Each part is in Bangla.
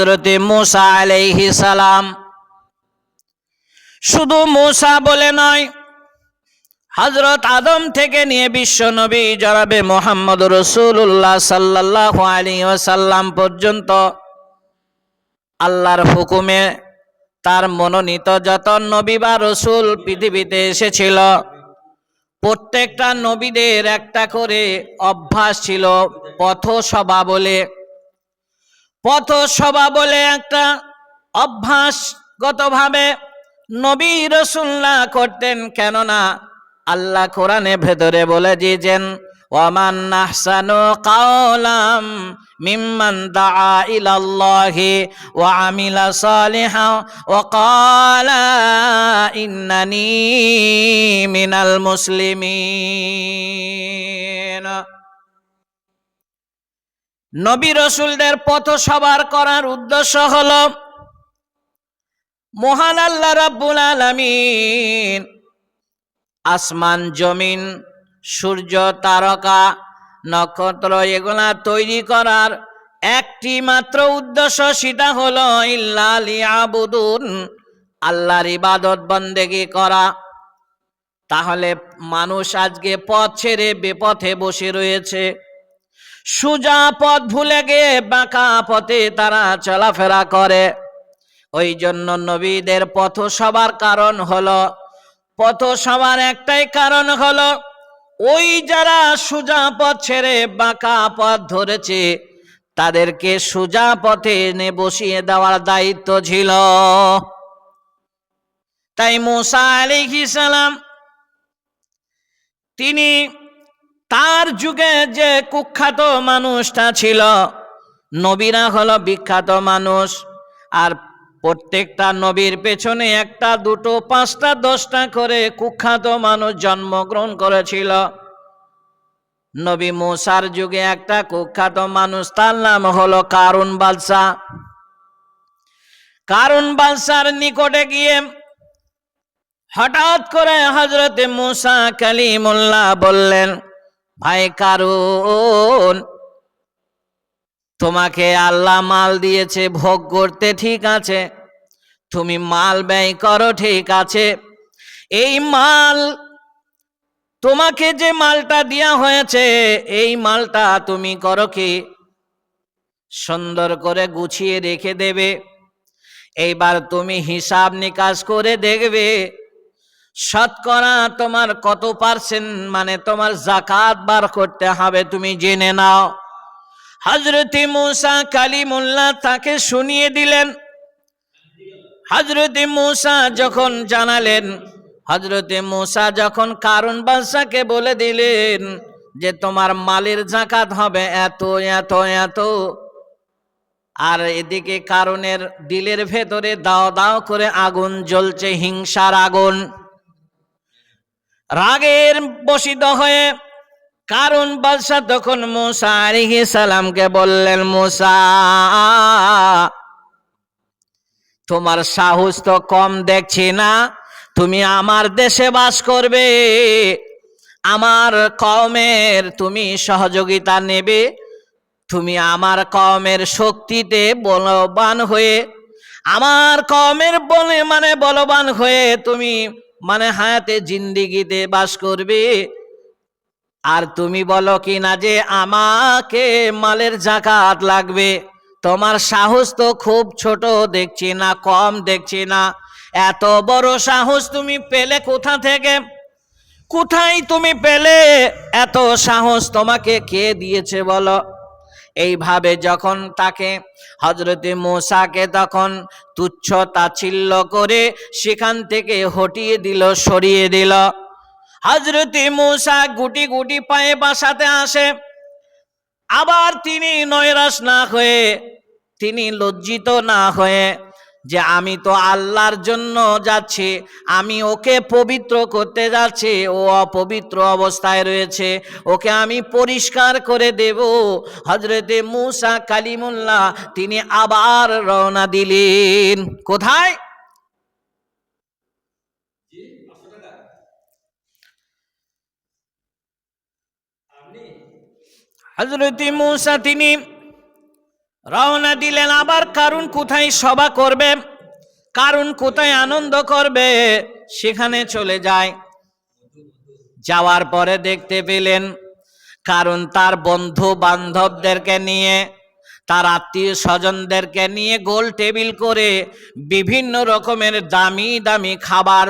হজরতে মুসা আলাইহি সালাম। শুধু মুসা বলে নয় হজরত আদম থেকে নিয়ে বিশ্ব নবী জরাবে মোহাম্মদ রসুল্লাহ সাল্লাহ আলী ওসাল্লাম পর্যন্ত আল্লাহর হুকুমে তার মনোনীত যত নবী বা রসুল পৃথিবীতে এসেছিল, প্রত্যেকটা নবীদের একটা করে অভ্যাস ছিল পথসভা বলে। পথসভা বলে একটা অভ্যাসগতভাবে নবী রসুল্লাহ করতেন, কেননা আল্লাহ কোরআনে ভেতরে বলে দিয়েছেন, ওয়ামান ইলাল্লাহি ওয়া আমিলা নবী রসুলদের পথ সবার করার উদ্দেশ্য হল, মহান আল্লাহ রাব্বুল আলামিন, আসমান, জমিন, সূর্য, তারকা, নক্ষত্র, এগুলা তৈরি করার একটি মাত্র উদ্দেশ্য, সেটা হলো ইল্লা লিয়াবুদুন, আল্লাহর ইবাদত বন্দেগি করা। তাহলে মানুষ আজকে পথ ছেড়ে বেপথে বসে রয়েছে। সুজা পথ ভুলে গিয়ে বাঁকা পথে তারা চলাফেরা করে। ওই জন্য নবীদের পথ সবার কারণ হলো পথ সবার একটাই কারণ হলো, ওই যারা সুজা পথ ছেড়ে বাঁকা পথ ধরেছে, তাদেরকে সুজা পথে এনে বসিয়ে দেওয়ার দায়িত্ব ছিল। তাই মুসা আলাইহিস সালাম, তিনি তার যুগে যে কুখ্যাত মানুষটা ছিল, নবীরা হলো বিখ্যাত মানুষ। আর প্রত্যেকটা নবীর পেছনে একটা, দুটো, পাঁচটা, দশটা করে কুখ্যাত মানুষ জন্মগ্রহণ করেছিল। নবী মুসার যুগে একটা কুখ্যাত মানুষ, তার নাম হলো কারুন বাদশা কারুন বাদশার নিকটে গিয়ে হঠাৎ করে হজরতে মুসা কালিমুল্লাহ বললেন ভাই কারুন তোমাকে আল্লাহ মাল দিয়েছে, ভোগ করতে ঠিক আছে। তুমি মাল ব্যয় করো, ঠিক আছে। এই মাল, তোমাকে যে মালটা দেয়া হয়েছে, এই মালটা তুমি করো কি? সুন্দর করে গুছিয়ে রেখে দেবে। এইবার তুমি হিসাব নিকাশ করে দেখবে শতকরা তোমার কত পার্সেন্ট মানে তোমার জাকাত বার করতে হবে, তুমি জেনে নাও। হজরতে মুসা কালিমুল্লাহ তাকে শুনিয়ে দিলেন। হজরতে মুসা যখন জানালেন হজরতে মুসা যখন কারণ বাদশাকে বলে দিলেন যে তোমার মালের জাকাত হবে এত এত এত, আর এদিকে কারণের দিলের ভেতরে দাও দাও করে আগুন জ্বলছে, হিংসার আগুন। রাগের বসিত হয়ে কারণ বাদশাহ তখন মুসা আলিহি সালামকে বললেন, মুসা, তোমার সাহস তো কম দেখছি না। তুমি আমার দেশে বাস করবে। আমার কমের তুমি সহযোগিতা নেবে। তুমি আমার কমের শক্তিতে বলবান হয়ে, আমার কমের বলে মানে বলবান হয়ে তুমি মানে হায়াতে জিন্দিগিতে বাস করবে। আর তুমি বলো কি না যে আমাকে মালের জাকাত লাগবে। তোমার সাহস তো খুব ছোট, দেখছি না, কম দেখছি না। এত বড় সাহস তুমি পেলে কোথা থেকে? কোথায় তুমি পেলে? এত সাহস তোমাকে কে দিয়েছে বলো? এইভাবে যখন তাকে হজরতে মোসাকে তখন তুচ্ছ তাচ্ছিল্য করে সেখান থেকে হটিয়ে দিল, সরিয়ে দিল। হজরতে মোসা গুটি গুটি পায়ে বাসাতে আসে। আবার তিনি নৈরাস না হয়ে, তিনি লজ্জিত না হয়ে যে আমি তো আল্লাহর জন্য যাচ্ছি, আমি ওকে পবিত্র করতে যাচ্ছি, ও অপবিত্র অবস্থায় রয়েছে, ওকে আমি পরিষ্কার করে দেব। হজরতে মুসা কালিমুল্লাহ, তিনি আবার রওনা দিলেন। কোথায়? হজরত মুসা, তিনি রওনা দিলেন আবার কারুন কোথায় সভা করবে, কারুন কোথায় আনন্দ করবে, সেখানে চলে যায়। যাওয়ার পরে দেখতে পেলেন কারণ তার বন্ধু বান্ধবদেরকে নিয়ে, তার আত্মীয় স্বজনদেরকে নিয়ে গোল টেবিল করে বিভিন্ন রকমের দামি দামি খাবার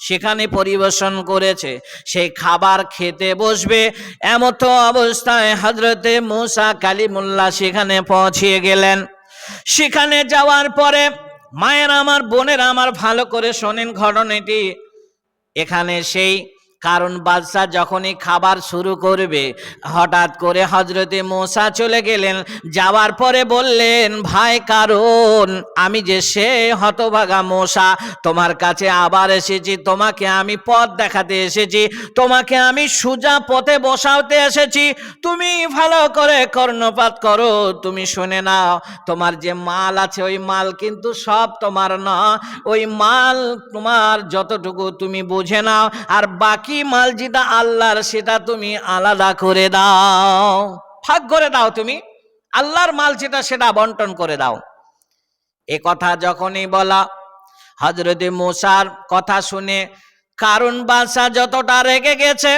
সেখানে পরিবেশন করেছে। সেই খাবার খেতে বসবে। এমত অবস্থায় হজরতে মুসা কালিমুল্লাহ সেখানে পৌঁছিয়ে গেলেন। সেখানে যাওয়ার পরে মায়ের আমার, বোনের আমার ভালো করে শোনেন ঘটনাটি। এখানে সেই কারণ বাদশাহ যখনই খাবার শুরু করবে, হঠাৎ করে হজরতে মোসা চলে গেলেন। যাওয়ার পরে বললেন, ভাই, কারণ আমি যে সে হতভাগা মশা তোমার কাছে আবার এসেছি, তোমাকে আমি পথ দেখাতে এসেছি, তোমাকে আমি সুজা পথে বসাতে এসেছি। তুমি ভালো করে কর্ণপাত করো, তুমি শুনে নাও, তোমার যে মাল আছে, ওই মাল কিন্তু সব তোমার না ওই মাল তোমার যতটুকু তুমি বুঝে নাও, আর বাকি মাল যেটা আল্লাহর, সেটা তুমি আলাদা করে দাও। ভাগ করে দাও তুমি। আল্লাহর মাল যেটা, সেটা বন্টন করে দাও। এ কথা যখনই বলা হজরতে মোসার কথা শুনে কারণ বাসা যতটা রেগে গেছে,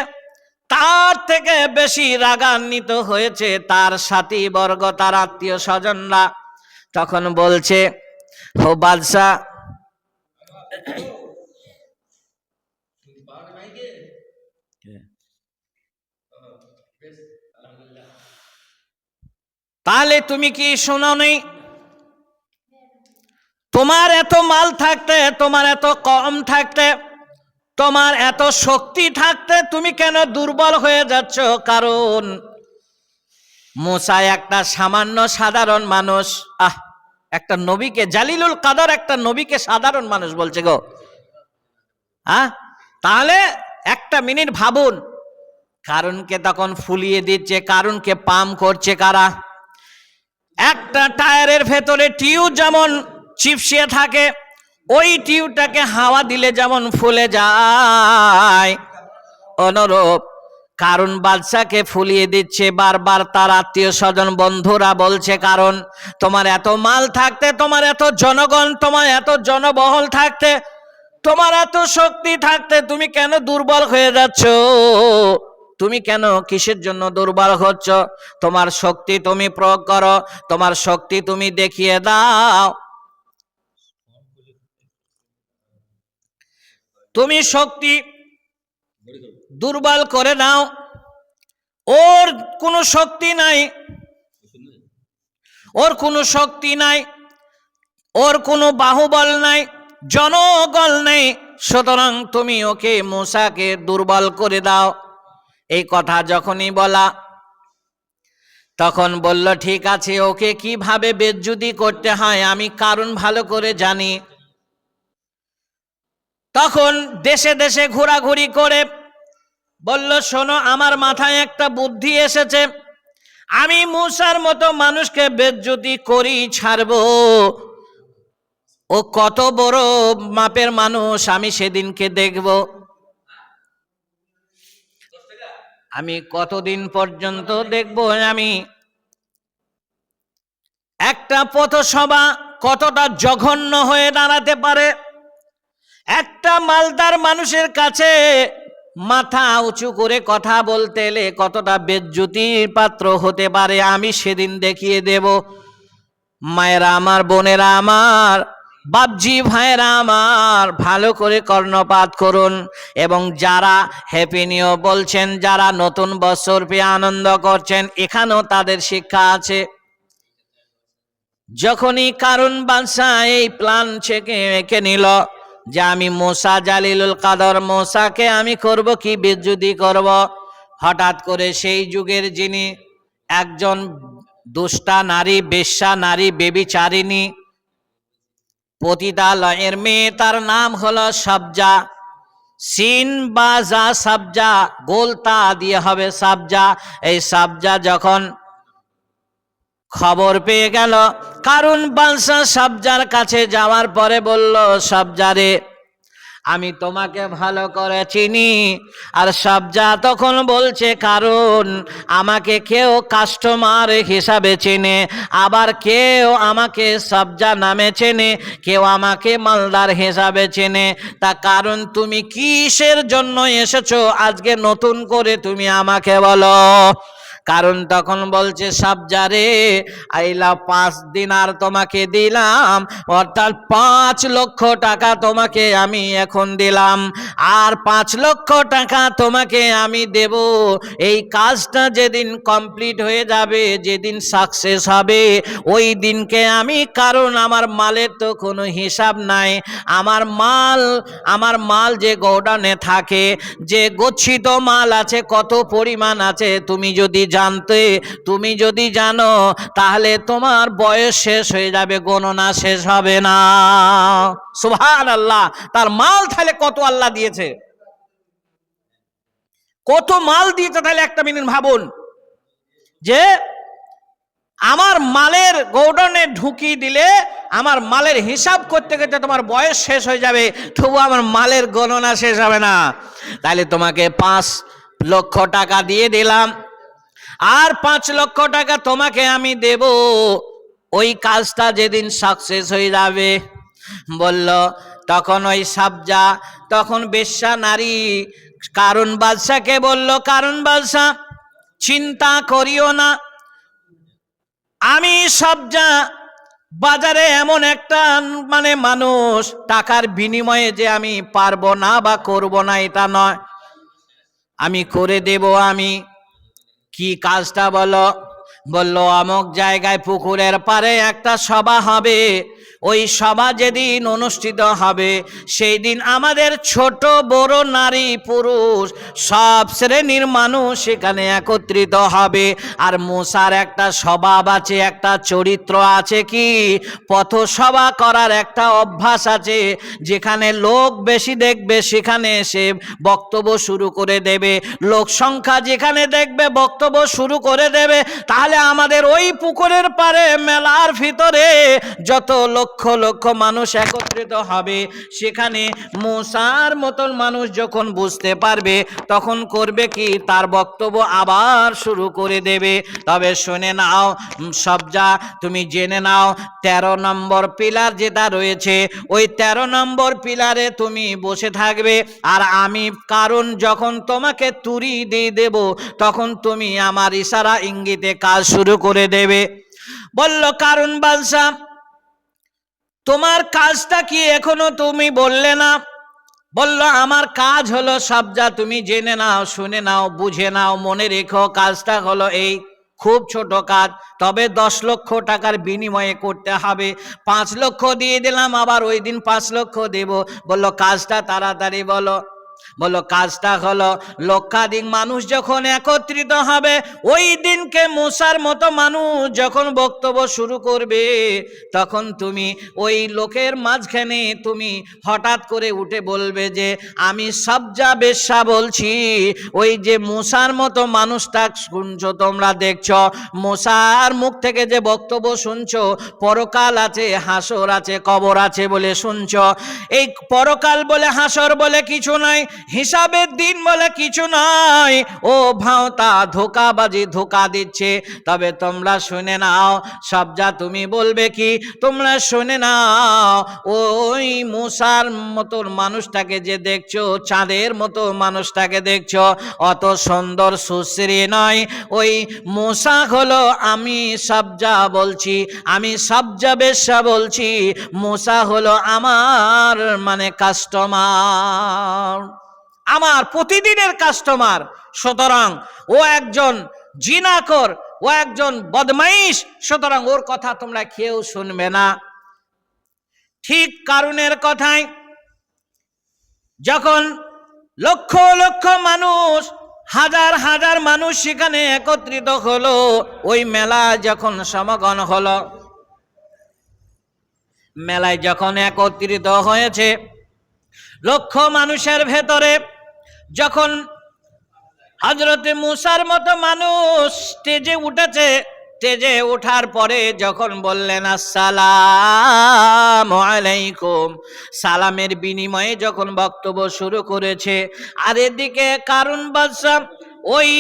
তার থেকে বেশি রাগান্বিত হয়েছে তার সাথী বর্গ, তার আত্মীয় স্বজনরা। তখন বলছে, ও বাদশাহ তাহলে তুমি কি শোনো নেই তোমার এত মাল থাকতে, তোমার এত কম থাকতে, তোমার এত শক্তি থাকতে তুমি কেন দুর্বল হয়ে যাচ্ছ? কারণ মোসা একটা সামান্য সাধারণ মানুষ। আহ, একটা নবীকে, জালিলুল কাদার একটা নবীকে সাধারণ মানুষ বলছে গো। হ্যাঁ তাহলে একটা মিনিট ভাবুন। কারণকে তখন ফুলিয়ে দিচ্ছে, কারণকে পাম করছে কারা? একটা টায়ারের ভেতরে টিউ যেমন চিপসিয়ে থাকে, ওই টিউটাকে হাওয়া দিলে যেমন ফুলে যায়। অনুরূপ কারণ বাদশাকে ফুলিয়ে দিচ্ছে বারবার, তার আত্মীয় স্বজন, বন্ধুরা বলছে কারণ তোমার এত মাল থাকতে, তোমার এত জনগণ, তোমার এত জনবহল থাকতে, তোমার এত শক্তি থাকতে, তুমি কেন দুর্বল হয়ে যাচ্ছ? তুমি কেন কিসের জন্য দুর্বল হচ্ছ? তোমার শক্তি তুমি প্রয়োগ করো, তোমার শক্তি তুমি দেখিয়ে দাও। তুমি শক্তি দুর্বল করে দাও ওর কোনো শক্তি নাই। ওর কোনো শক্তি নাই। ওর কোনো বাহুবল নাই, জনগল নেই। সুতরাং তুমি ওকে মূসাকে দুর্বল করে দাও। এই কথা যখনই বলা, তখন বলল, ঠিক আছে, ওকে কীভাবে বেজ্জুদি করতে হয় আমি কারণ ভালো করে জানি। তখন দেশে দেশে ঘোরাঘুরি করে বলল, শোনো, আমার মাথায় একটা বুদ্ধি এসেছে। আমি মূসার মতো মানুষকে বেজ্জুতি করি, ছাড়বো। ও কত বড় মাপের মানুষ, আমি সেদিনকে দেখব। আমি কতদিন পর্যন্ত দেখব আমি? একটা পথসভা কতটা জঘন্য হয়ে দাঁড়াতে পারে? একটা মালদার মানুষের কাছে মাথা উঁচু করে কথা বলতে এলে কতটা বেজ্জুতির পাত্র হতে পারে আমি সেদিন দেখিয়ে দেব। মায়েরা আমার, বোনেরা আমার বাবজি ভাইরা আমার ভালো করে কর্ণপাত করুন এবং যারা হ্যাপি নিউ বলছেন, যারা নতুন বছর পেয়ে আনন্দ করছেন, এখানেও তাদের শিক্ষা আছে। যখনই কারণ বাদশাহ এই প্ল্যান থেকে এঁকে নিল যে আমি মোসা জালিলুল কাদর, মোসাকে আমি করব কি, বিদ্যুতি করব? হঠাৎ করে সেই যুগের যিনি একজন দুষ্টা নারী, বেশ্যা নারী, বেবিচারিণী পতিতালয়ের মেয়ে, তার নাম হলো সাবজা। সিন বা যা সাবজা গোলতা দিয়ে হবে সাবজা। এই সাবজা যখন খবর পেয়ে গেল কারণ বাদশাহ সাবজার কাছে যাওয়ার পরে বলল সাবজারে আমি তোমাকে ভালো করে চিনি। আর সবজা তখন বলছে কারণ, আমাকে কেউ কাস্টমার হিসাবে চেনে। আবার কেউ আমাকে সবজা নামে চেনে, কেউ আমাকে মালদার হিসাবে চেনে। তা কারণ তুমি কিসের জন্য এসেছ? আজকে নতুন করে তুমি আমাকে বলো। কারণ তখন বলছে, সাবজারে, আইলা পাঁচ দিন আর তোমাকে দিলাম, অর্থাৎ পাঁচ লক্ষ টাকা তোমাকে আমি এখন দিলাম, আর পাঁচ লক্ষ টাকা তোমাকে আমি দেব। এই কাজটা যেদিন কমপ্লিট হয়ে যাবে, যেদিন সাকসেস হবে, ওই দিনকে আমি, কারণ আমার মালের তো কোনো হিসাব নাই, আমার মাল আমার মাল যে গোডাউনে থাকে, যে গচ্ছিত মাল আছে, কত পরিমাণ আছে, তুমি যদি জানতে, তুমি যদি জানো, তাহলে তোমার বয়স শেষ হয়ে যাবে, গণনা শেষ হবে না। সুভান আল্লাহ তার মাল তাহলে কত আল্লাহ দিয়েছে? কত মাল দিয়েছে তাহলে একটা মিনিট ভাবুন। যে আমার মালের গৌডনে ঢুকি দিলে, আমার মালের হিসাব করতে করতে তোমার বয়স শেষ হয়ে যাবে, তবু আমার মালের গণনা শেষ হবে না। তাহলে তোমাকে পাঁচ লক্ষ টাকা দিয়ে দিলাম। আর পাঁচ লক্ষ টাকা তোমাকে আমি দেব। ওই কাজটা যেদিন সাকসেস হয়ে যাবে, বলল, তখন ওই সাবজা, তখন বেশ্যা নারী কারণ বাদশাকে বলল কারণ বাদশাহ চিন্তা করিও না। আমি সব যা বাজারে এমন একটা মানে মানুষ, টাকার বিনিময়ে যে আমি পারব না বা করব না, এটা নয়। আমি করে দেব আমি। কি কাজটা বলো? বলল অমুক জায়গায় পুকুরের পারে একটা সভা হবে। ওই সভা যেদিন অনুষ্ঠিত হবে সেই দিন আমাদের ছোট বড় নারী পুরুষ সব শ্রেণির মানুষ সেখানে একত্রিত হবে। আর মশার একটা স্বভাব আছে, একটা চরিত্র আছে কি? পথসভা করার একটা অভ্যাস আছে, যেখানে লোক বেশি দেখবে, সেখানে এসে বক্তব্য শুরু করে দেবে। লোক সংখ্যা যেখানে দেখবে, বক্তব্য শুরু করে দেবে। তাহলে আমাদের ওই পুকুরের পারে মেলার ভিতরে যত লক্ষ লক্ষ মানুষ একত্রিত হবে। সেখানে মশার মতন মানুষ যখন বুঝতে পারবে, তখন করবে কি? তার বক্তব্য আবার শুরু করে দেবে। তবে শুনে নাও সব যা তুমি জেনে নাও, তেরো নম্বর পিলার যেটা রয়েছে, ওই তেরো নম্বর পিলারে তুমি বসে থাকবে। আর আমি কারণ যখন তোমাকে তুরি দিয়ে দেব, তখন তুমি আমার ইশারা ইঙ্গিতে কাজ শুরু করে দেবে। বলল, কারণ বাদশা তোমার কাজটা কি এখনও তুমি বললে না? বলল, আমার কাজ হলো সব যা তুমি জেনে নাও, শুনে নাও, বুঝে নাও, মনে রেখো, কাজটা হলো এই। খুব ছোট কাজ, তবে দশ লক্ষ টাকার বিনিময়ে করতে হবে। পাঁচ লক্ষ দিয়ে দিলাম, আবার ওই দিন পাঁচ লক্ষ দেব। বলল, কাজটা তাড়াতাড়ি বলো। বলো, কাজটা হলো লক্ষাধিক মানুষ যখন একত্রিত হবে, ওই দিনকে মশার মতো মানুষ যখন বক্তব্য শুরু করবে, তখন তুমি ওই লোকের মাঝখানে তুমি হঠাৎ করে উঠে বলবে যে, আমি সবজা বেশ্যা বলছি, ওই যে মশার মতো মানুষটা শুনছো তোমরা দেখছ মশার মুখ থেকে যে বক্তব্য শুনছো, পরকাল আছে, হাসর আছে, কবর আছে বলে শুনছো। এই পরকাল বলে হাসর বলে কিছু নাই হিসাবের দিন বলে কিছু নাই। ও ভাওতা ধোকাবাজি ধোকা দিচ্ছে। তবে তোমরা শুনে নাও, সব যা তুমি বলবে কি, তোমরা শুনে নাও। ওই মশার মতো মানুষটাকে যে দেখছ, চাঁদের মতো মানুষটাকে দেখছ, অত সুন্দর সুশ্রী নয়। ওই মশা হলো, আমি সবজা বলছি, আমি সবজা বেশ্যা বলছি মশা হলো আমার মানে কাস্টমার আমার প্রতিদিনের কাস্টমার সুতরাং ও একজন জিনাকর ও একজন বদমাইশ, সুতরাং ওর কথা তোমরা কেউ শুনবে না। ঠিক কারণের কথাই, যখন লক্ষ লক্ষ মানুষ, হাজার হাজার মানুষ সেখানে একত্রিত হলো, ওই মেলা যখন সমাগম হলো, মেলায় যখন একত্রিত হয়েছে, লক্ষ মানুষের ভেতরে যখন হজরতে মুসার মতো মানুষ স্টেজে উঠেছে স্টেজে ওঠার পরে যখন বললেন, আসসালাম আলাইকুম। সালামের বিনিময়ে যখন বক্তব্য শুরু করেছে, আর এদিকে কারণ বাদশাহ ওই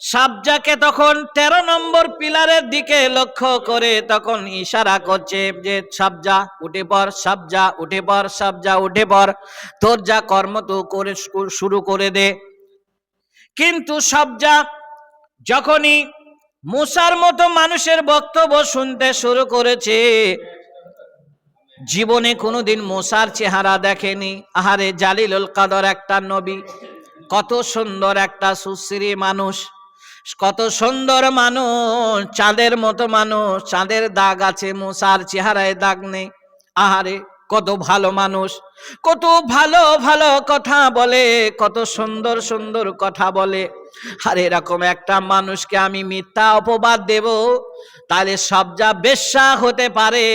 সাবজাকে তখন তেরো নম্বর পিলারের দিকে লক্ষ্য করে তখন ইশারা করছে যে, সাবজা, উঠে পর সাবজা, উঠে পর সাবজা, উঠে পর তোর যা কর্ম তো করে শুরু করে দে। কিন্তু সাবজা যখনই মুসার মতো মানুষের বক্তব্য শুনতে শুরু করেছে, জীবনে কোনোদিন মোসার চেহারা দেখেনি। আহারে, জালিলুল কাদর একটা নবী, কত সুন্দর একটা সুশ্রী মানুষ। কত সুন্দর মানুষ, চাঁদের মতো মানুষ, চাঁদের দাগ আছে মোসার চেহারায় দাগ নেই। আহারে, কত ভালো মানুষ, কত ভালো ভালো কথা বলে, কত সুন্দর সুন্দর কথা বলে। আর, এরকম একটা মানুষকে আমি মিথ্যা অপবাদ দেব তাহলে সব যা বেশ্যা হতে পারে,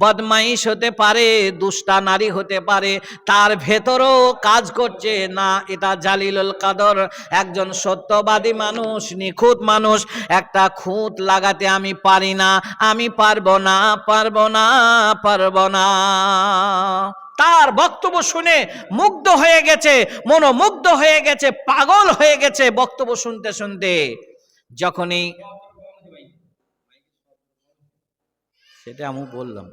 বদমাইশ হতে পারে, দুষ্টা নারী হতে পারে, তার ভেতরও কাজ করছে না। এটা জালিলুল কাদর, একজন সত্যবাদী মানুষ, নিখুঁত মানুষ, একটা খুঁত লাগাতে আমি পারি না। আমি পারব না পারব না পারব না। তার বক্তব্য শুনে মুগ্ধ হয়ে গেছে, মনোমুগ্ধ হয়ে গেছে, পাগল হয়ে গেছে বক্তব্য শুনতে শুনতে। যখনই সেটা আমি বললাম।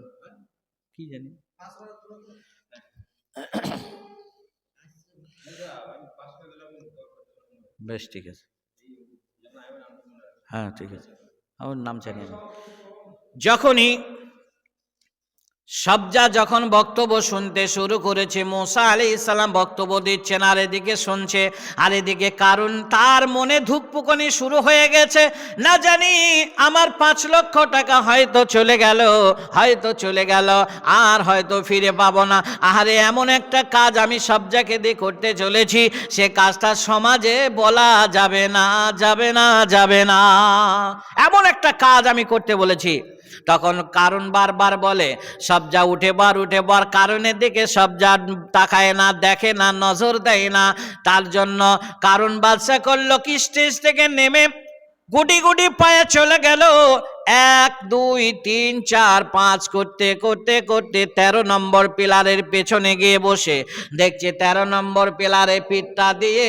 কি জানি? বেশ, ঠিক আছে। হ্যাঁ ঠিক আছে। আমার নাম জানি যখনই সবজা যখন বক্তব্য শুনতে শুরু করেছে, মোসা আলি ইসলাম বক্তব্য দিচ্ছেন, আর এদিকে শুনছে, আর এদিকে কারণ তার মনে ধুকপুকনি শুরু হয়ে গেছে। না জানি আমার পাঁচ লক্ষ টাকা হয়তো চলে গেল, হয়তো চলে গেল, আর হয়তো ফিরে পাবো না। আহারে, এমন একটা কাজ আমি সবজাকে দিয়ে করতে চলেছি, সে কাজটা সমাজে বলা যাবে না যাবে না যাবে না। এমন একটা কাজ আমি করতে বলেছি। তখন কারণ বারবার বলে, সব যা উঠে বার উঠে বার কারণের দিকে সব যা তাকায় না, দেখে না, নজর দেয় না, তার জন্য কারণ বাদশা করল কি স্টেজ থেকে নেমে গুটি গুটি পায়ে চলে গেল। এক, দুই, তিন, চার, পাঁচ করতে করতে করতে তেরো নম্বর পিলারের পেছনে গিয়ে বসে। দেখছে তেরো নম্বর পিলারে পিঠটা দিয়ে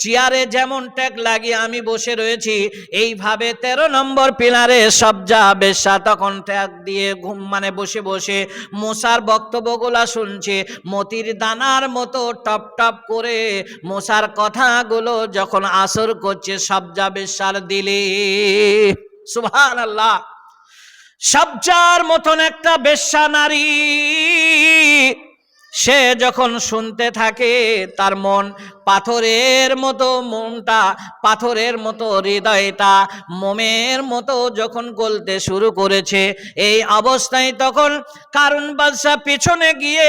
চেয়ারে যেমন ট্যাগ লাগিয়ে আমি বসে রয়েছি, এইভাবে তেরো নম্বর পিলারে সবজা বেশা তখন ট্যাগ দিয়ে ঘুম মানে বসে বসে মশার বক্তব্যগুলা শুনছে। মতির দানার মতো টপ টপ করে মশার কথাগুলো যখন আসর করছে সবজা বেশার দিলে সুভান আল্লাহ সবজার মতন একটা বেশ্যা নারী সে যখন শুনতে থাকে তার মন পাথরের মতো মনটা, পাথরের মতো হৃদয়টা, মোমের মতো যখন গলতে শুরু করেছে, এই অবস্থায় তখন কারণ বাদশা পেছনে গিয়ে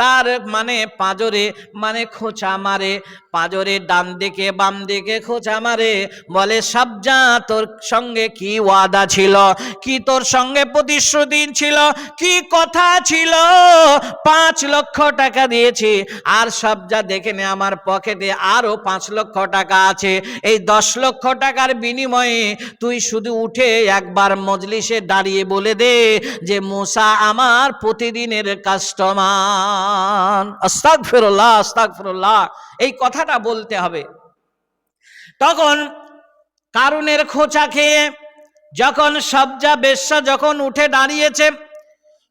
তার মানে পাঁজরে মানে খোঁচা মারে, পাঁজরে ডান দিকে বাম দিকে খোঁচা মারে, বলে, সবজা, তোর সঙ্গে কি ওয়াদা ছিল? কি তোর সঙ্গে প্রতিশ্রুতি ছিল? কি কথা ছিল? পাঁচ লক্ষ টাকা দিয়েছি, আর সবজা দেখে নে, আমার পকেটে আরও পাঁচ লক্ষ টাকা আছে। এই দশ লক্ষ টাকার বিনিময়ে তুই শুধু উঠে একবার মজলিসে দাঁড়িয়ে বলে দে যে, মুসা আমার প্রতিদিনের কাস্টমার। আস্তাক ফেরোল্লাহ আস্তাক ফেরোল্লাহ এই কথাটা বলতে হবে। তখন কারুনের খোঁচা খেয়ে যখন সবজা বেশ্যা যখন উঠে দাঁড়িয়েছে,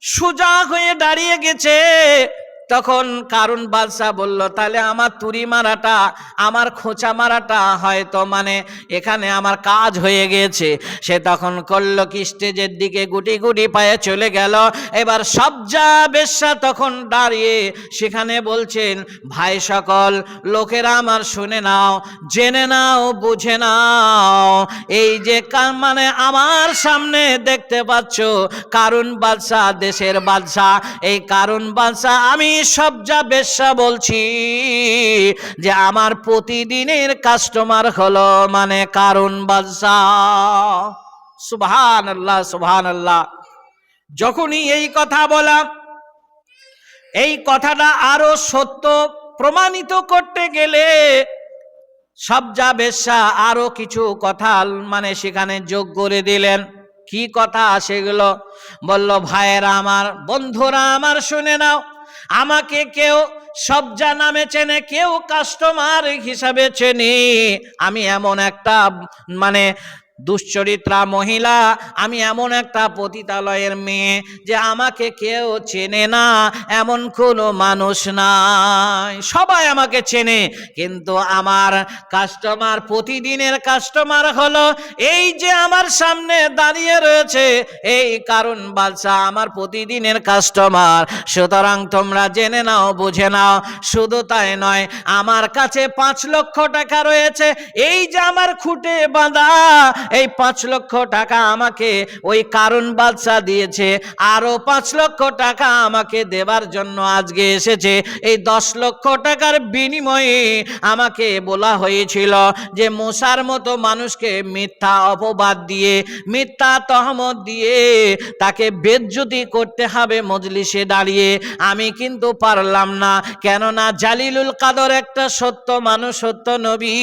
সুজা হয়ে দাঁড়িয়ে গেছে তখন কারণ বাদশাহ বলল, তাহলে আমার তুরি মারাটা, আমার খোঁচা মারাটা হয়তো মানে এখানে আমার কাজ হয়ে গেছে। সে তখন করল কি স্টেজের দিকে গুটি গুটি পায়ে চলে গেল। এবার সবজা বেশ্যা তখন দাঁড়িয়ে সেখানে বলছেন, ভাই সকল, লোকেরা আমার শুনে নাও, জেনে নাও, বুঝে নাও। এই যে মানে আমার সামনে দেখতে পাচ্ছ কারণ বাদশাহ, দেশের বাদশাহ। এই কারণ বাদশাহ আমি সব যা বেশ্যা বলছি, যে আমার প্রতিদিনের কাস্টমার হলো মানে কারণ বাদশাহ সুবহান আল্লাহ সুবহান আল্লাহ যখনই এই কথা বলা, এই কথাটা আরও সত্য প্রমাণিত করতে গেলে সব যা বেশ্যা আরও কিছু কথা মানে সেখানে যোগ করে দিলেন। কি কথা সেগুলো? বলল, ভাইয়েরা আমার, বন্ধুরা আমার শুনে নাও। আমাকে কেউ সবজা নামে চেনে কেউ কাস্টমার হিসাবে চেনে। আমি এমন একটা মানে দুশ্চরিত্রা মহিলা, আমি এমন একটা পতিতালয়ের মেয়ে যে আমাকে কেউ চেনে না, এমন কোনো মানুষ নাই। সবাই আমাকে চেনে, কিন্তু আমার কাস্টমার প্রতিদিনের কাস্টমার হলো এই যে আমার সামনে দাঁড়িয়ে রয়েছে, এই কারণ বাদশা আমার প্রতিদিনের কাস্টমার সুতরাং তোমরা জেনে নাও, বুঝে নাও, শুধু তাই নয়, আমার কাছে পাঁচ লক্ষ টাকা রয়েছে, এই যে আমার খুঁটে বাঁধা এই পাঁচ লক্ষ টাকা আমাকে ওই কারণ বাদশা দিয়েছে আরও পাঁচ লক্ষ টাকা আমাকে দেবার জন্য আজকে এসেছে। এই দশ লক্ষ টাকার বিনিময়ে আমাকে বলা হয়েছিল যে মশার মতো মানুষকে মিথ্যা অপবাদ দিয়ে, মিথ্যা তহমত দিয়ে তাকে বেজ্জতি করতে হবে মজলিসে দাঁড়িয়ে। আমি কিন্তু পারলাম না, কেননা জালিলুল কাদর একটা সত্য মানুষ, সত্য নবী,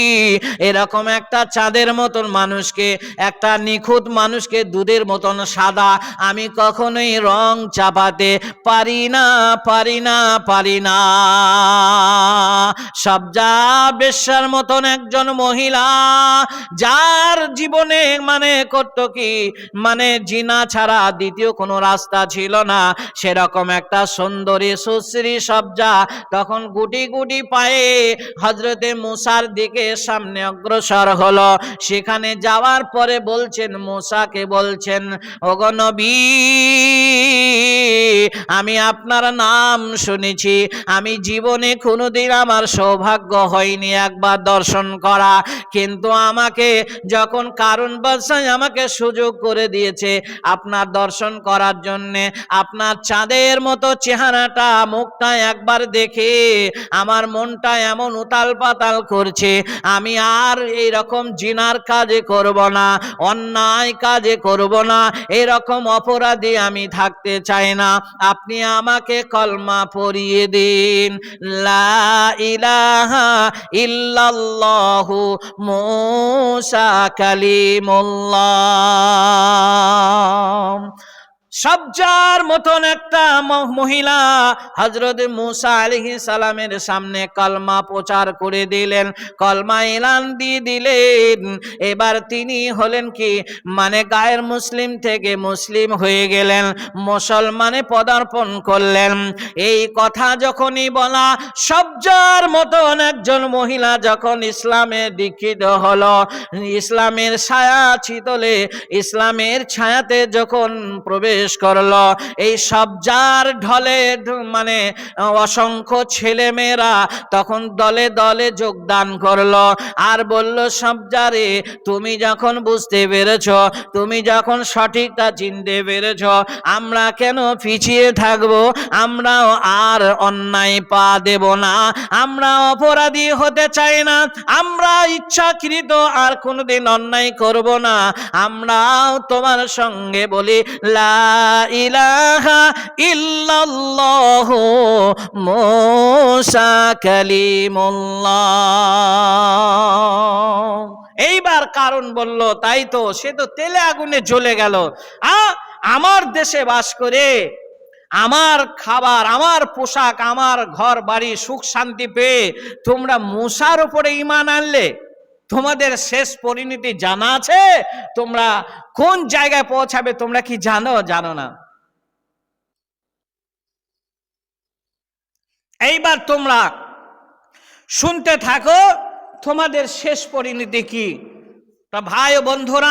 এরকম একটা চাঁদের মতন মানুষকে একটা নিখুঁত মানুষকে দুধের মতন সাদা আমি কখনোই রং চাপাতে পারি না পারি না পারি না। সবজা বেশ্যার মতন একজন মহিলা, যার জীবনে মানে করতো কি মানে জিনা ছাড়া দ্বিতীয় কোনো রাস্তা ছিল না। সেরকম একটা সুন্দরী, সুশ্রী সবজা তখন গুটি গুটি পায়ে হজরতে মুসার দিকে সামনে অগ্রসর হলো। সেখানে যাওয়ার পরে বলছেন, মুসাকে বলছেন নবী, আমি আপনার নাম শুনেছি। আমি জীবনে কোনোদিন আমার সৌভাগ্য হয়নি একবার দর্শন করা। কিন্তু আমাকে যখন কারণ বাদশাহ আমাকে সুযোগ করে দিয়েছে আপনার দর্শন করার জন্যে, আপনার চাঁদের মতো চেহারাটা মুখটা একবার দেখে আমার মনটা এমন উতাল পাতাল করছে। আমি আর এই রকম জিনার কাজে করব না, অন্যায় কাজে করব না, এরকম অপরাধী আমি থাকতে চাই না। আপনি আমাকে কলমা পড়িয়ে দিন। লা ইলাহা ইল্লাল্লাহু কালিমুল্লাহ। সবজার মতন একটা মহিলা হজরত মুসা আলহি সালামের সামনে কলমা প্রচার করে দিলেন, কলমা এলান দিয়ে দিলেন। এবার তিনি হলেন কি? মানে গায়ের মুসলিম থেকে মুসলিম হয়ে গেলেন, মুসলমানে পদার্পণ করলেন। এই কথা যখনই বলা সবজার মতন একজন মহিলা যখন ইসলামে দীক্ষিত হলো, ইসলামের ছায়া চিতলে ইসলামের ছায়াতে যখন প্রবেশ করল, এই সব যার ঢলে মানে অসংখ্য ছেলে মেয়েরা তখন দলে দলে যোগদান করল আর বলল সবজারে তুমি যখন বুঝতে পেরেছ, তুমি যখন সঠিকটা চিনতে পেরেছ, আমরা কেন পিছিয়ে থাকব? আমরাও আর অন্যায় পা দেব না। আমরা অপরাধী হতে চাই না। আমরা ইচ্ছাকৃত আর কোনোদিন অন্যায় করব না। আমরাও তোমার সঙ্গে বলি, লা ইলাহা ইল্লাল্লাহ মুসা কালিমুল্লাহ। এইবার কারণ বলল, তাই তো, সে তো তেলে আগুনে জ্বলে গেল। আ, আমার দেশে বাস করে, আমার খাবার, আমার পোশাক, আমার ঘর বাড়ি সুখ শান্তি পেয়ে তোমরা মশার উপরে ইমান আনলে? তোমাদের শেষ পরিণতি জানা আছে? তোমরা কোন জায়গায় পৌঁছাবে তোমরা কি জানো? জানো না। এইবার তোমরা শুনতে থাকো, তোমাদের শেষ পরিণতি কি? ভাই বন্ধুরা